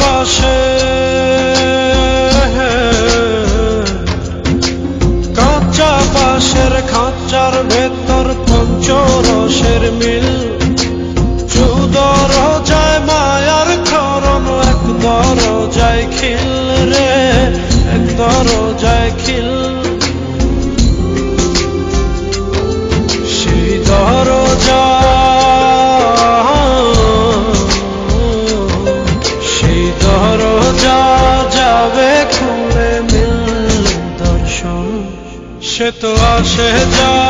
কাঁচা বাসে কাঁচা পাশের খাঁচার ভেতর পঞ্চরসের মিল। চুদর যায় মায়ার খরণ, এক দর যায় খিল রে, এক দর যায় সে তো আসে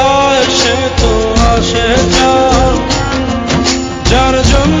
যায় যার জন্যে